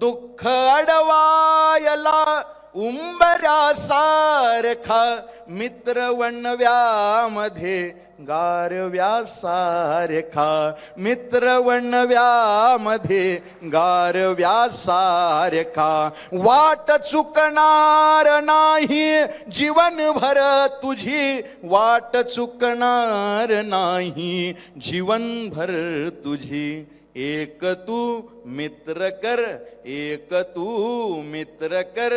दुःख अडवायला उंबऱ्या सारखा मित्र वणव्यामध्ये गारव्या सारखा मित्र वणव्यामध्ये गारव्या सारखा वाट चुकणार नाही जीवनभर तुझी वाट चुकणार नाही जीवनभर तुझी एक तू मित्र कर एक तू मित्र कर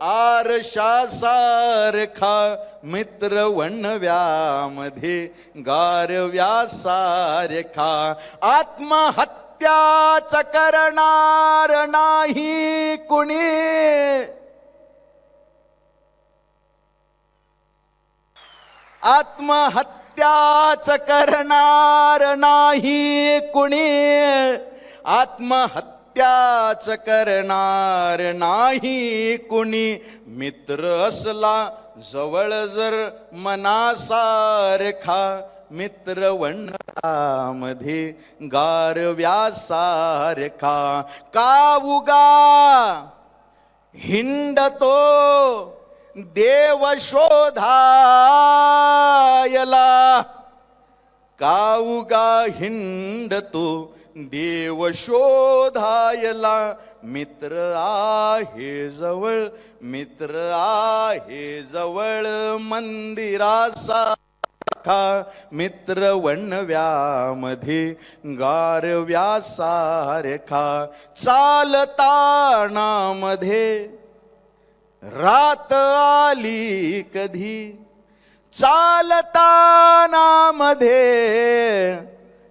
आरशा सारखा मित्र वणव्यामध्ये गारव्या सारखा. आत्महत्याच करणार नाही कुणी. आत्महत्या त्याच करणार नाही कुणी. आत्महत्याच करणार नाही कुणी. मित्र असला जवळ जर मनासारखा मित्र वनामध्ये गारव्या का उगा हिंडतो? देव शोधायला. काऊगा हिंडतो देव शोधायला. मित्र आहे जवळ मित्र आहे जवळ मंदिरासा खा मित्र वणव्यामध्ये गारव्या सारखा चालतानामध्ये रात आली कधी? चालताना मध्ये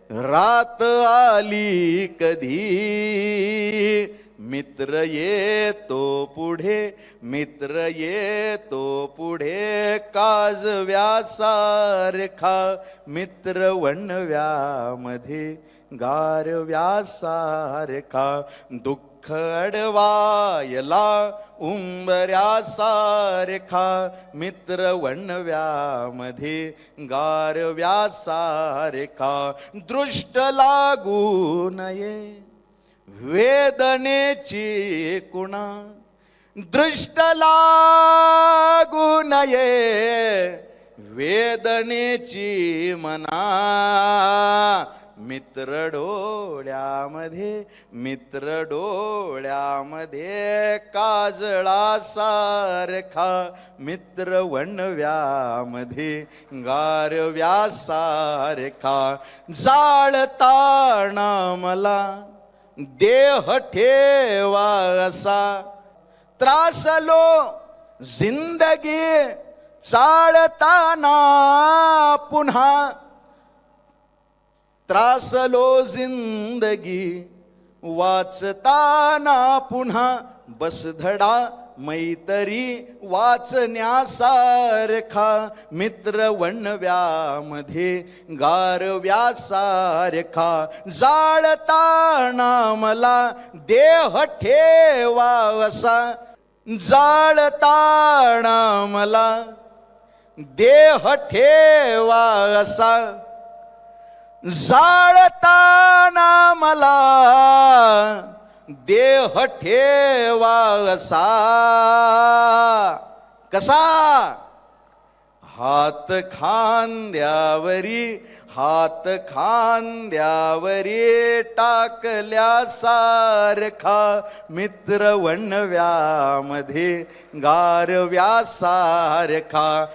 रात आली कधी? मित्र येतो पुढे मित्र येतो पुढे काज व्यासारखा मित्र वणव्यामध्ये गार व्यासारखा दुःख अडवायला उंबऱ्या सारखा मित्र वणव्यामध्ये गार सारखा दृष्ट लागू नये वेदनेची कुणा? दृष्ट लागू नये वेदनेची मना? मित्र डोळ्यामध्ये मित्र डोळ्यामध्ये काजळा सारखा मित्र वणव्यामध्ये गारव्या सारखा जाळताना मला देह ठेवा असा. त्रासलो जिंदगी चाळताना पुन्हा त्रासलो जिंदगी वाचताना पुन्हा बसधडा मैतरी वाचण्यासारखा मित्र वणव्यामध्ये गारव्यासारखा जाळताना मला देह ठेवावसा जाळताना मला देह ठेवावसा. जाळताना मला देह ठेवा असा. कसा? हात खांद्यावरी हात खांद्यावरी टाकल्या सारखा मित्र वणव्यामध्ये गारव्या सारखा.